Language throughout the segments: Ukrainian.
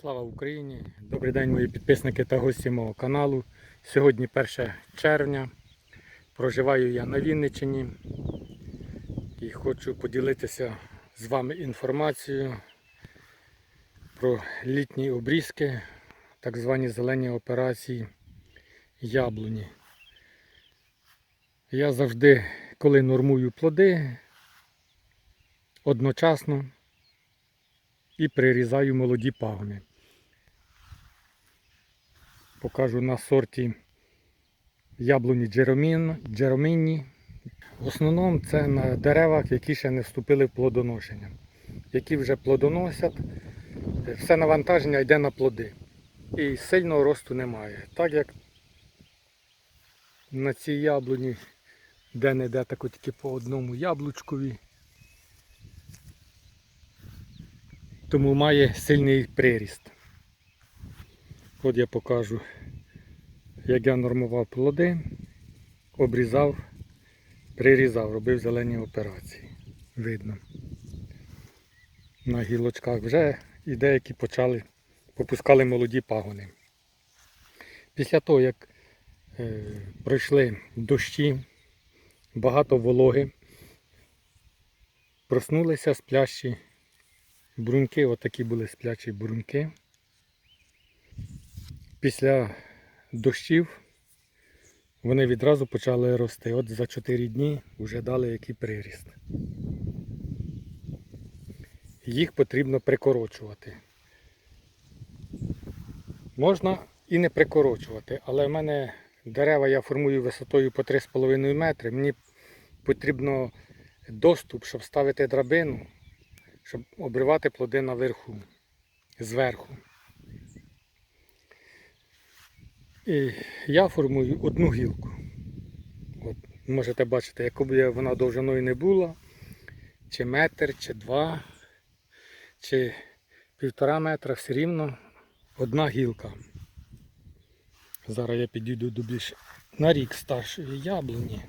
Слава Україні! Добрий день, мої підписники та гості мого каналу. Сьогодні 1 червня. Проживаю я на Вінниччині і хочу поділитися з вами інформацією про літні обрізки, так звані зелені операції яблуні. Я завжди, коли нормую плоди, одночасно і прирізаю молоді пагони. Покажу на сорті яблуні джеромінні. В основному це на деревах, які ще не вступили в плодоношення. Які вже плодоносять, все навантаження йде на плоди. І сильного росту немає. Так як на цій яблуні де-не-де тако тільки по одному яблучкові. тому має сильний приріст. От я покажу, як я нормував плоди, обрізав, прирізав, робив зелені операції. Видно. На гілочках вже і деякі почали, попускали молоді пагони. Після того, як е, пройшли дощі, багато вологи, проснулися сплящі Бруньки, отакі були сплячі бруньки. Після дощів вони відразу почали рости. От за 4 дні вже дали який приріст. Їх потрібно прикорочувати. Можна і не прикорочувати, але в мене дерева я формую висотою по 3,5 метри. Мені потрібно доступ, щоб ставити драбину щоб обривати плоди наверху, зверху. І я формую одну гілку. От, Можете бачити, якою вона довжиною не була, чи метр, чи два, чи півтора метра, все рівно одна гілка. Зараз я підійду до більш на рік старшої яблуні.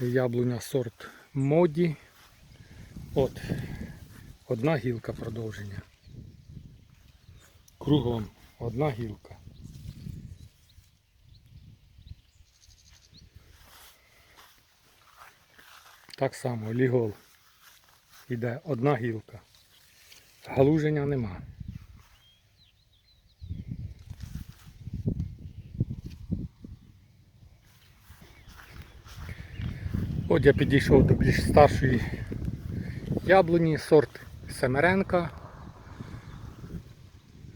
яблуня сорт моді. От, одна гілка продовження. Кругом одна гілка. Так само лігол. Іде одна гілка. Галуження нема. От я підійшов до більш старшої яблуні, сорт Семеренка.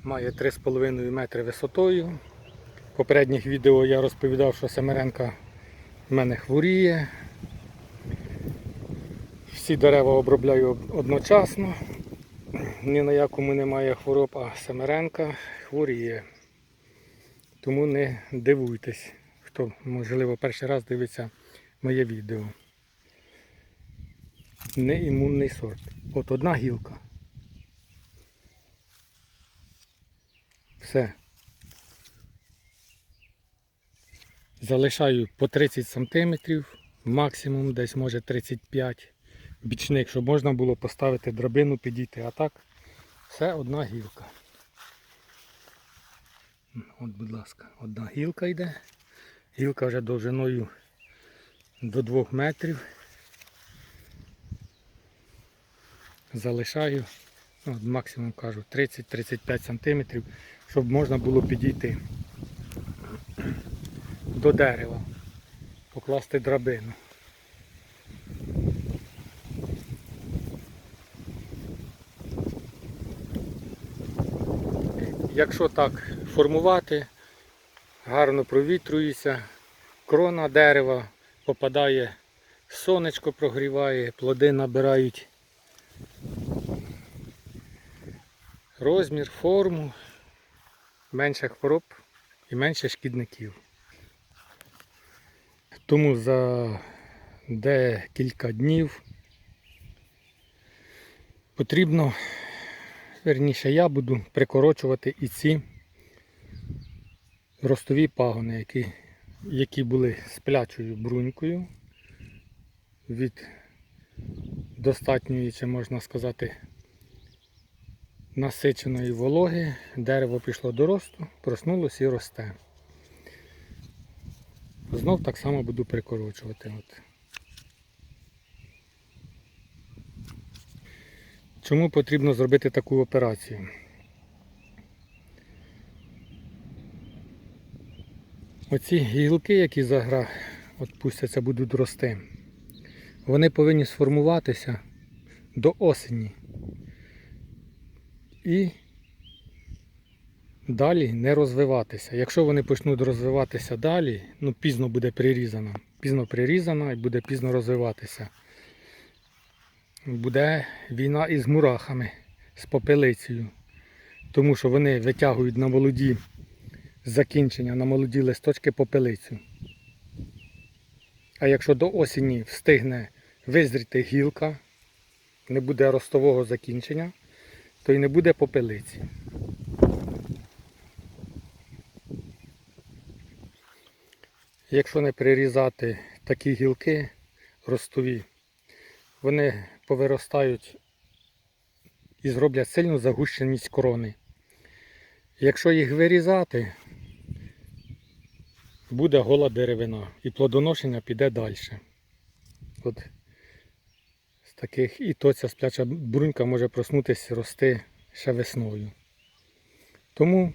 Має 3,5 метри висотою. В попередніх відео я розповідав, що Семеренка в мене хворіє. Всі дерева обробляю одночасно. Ні на якому немає хвороб, а Семеренка хворіє. Тому не дивуйтесь, хто можливо перший раз дивиться моє відео неімунний сорт. От одна гілка. Все. Залишаю по 30 см, максимум десь може 35 бічник, щоб можна було поставити драбину, підійти. А так все одна гілка. От, будь ласка, одна гілка йде. Гілка вже довжиною до 2 метрів. залишаю, ну, от максимум кажу 30-35 см, щоб можна було підійти до дерева, покласти драбину. Якщо так формувати, гарно провітрюється, крона дерева попадає, сонечко прогріває, плоди набирають розмір, форму, менше хвороб і менше шкідників. Тому за декілька днів потрібно, верніше я буду прикорочувати і ці ростові пагони, які, які були сплячою брунькою від достатньої, чи можна сказати, насиченої вологи, дерево пішло до росту, проснулося і росте. Знов так само буду прикорочувати. От. Чому потрібно зробити таку операцію? Оці гілки, які загра от пустяться, будуть рости, вони повинні сформуватися до осені. І далі не розвиватися. Якщо вони почнуть розвиватися далі, ну пізно буде прирізана. Пізно прирізана і буде пізно розвиватися. Буде війна із мурахами, з попелицею. Тому що вони витягують на молоді закінчення, на молоді листочки попелицю. А якщо до осені встигне визріти гілка, не буде ростового закінчення, то й не буде попелиці. Якщо не прирізати такі гілки ростові, вони повиростають і зроблять сильну загущеність корони. Якщо їх вирізати, буде гола деревина і плодоношення піде далі. От таких і то ця спляча брунька може проснутися рости ще весною. Тому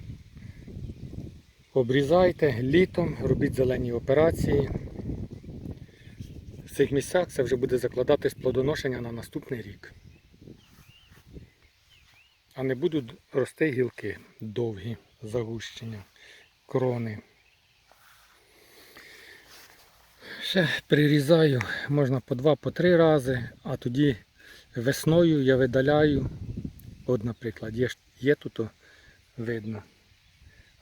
обрізайте літом, робіть зелені операції. В цих місцях це вже буде закладатись плодоношення на наступний рік. А не будуть рости гілки довгі, загущення, крони. Ще прирізаю можна по два, по три рази, а тоді весною я видаляю. От, наприклад, є, є тут видно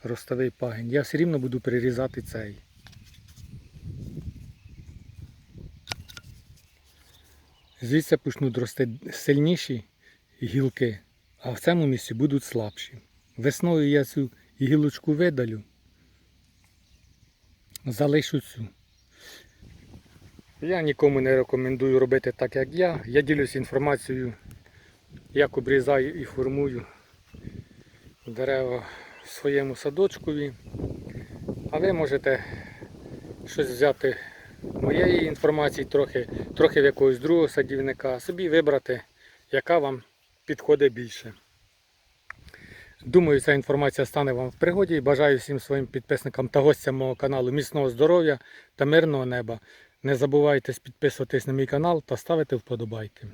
ростовий пагін. Я все рівно буду прирізати цей. Звідси почнуть рости сильніші гілки, а в цьому місці будуть слабші. Весною я цю гілочку видалю, залишу цю. Я нікому не рекомендую робити так, як я. Я ділюсь інформацією, як обрізаю і формую дерева в своєму садочкові. А ви можете щось взяти моєї інформації, трохи, трохи в якогось другого садівника, собі вибрати, яка вам підходить більше. Думаю, ця інформація стане вам в пригоді бажаю всім своїм підписникам та гостям мого каналу міцного здоров'я та мирного неба. Не забувайте підписуватись на мій канал та ставити вподобайки.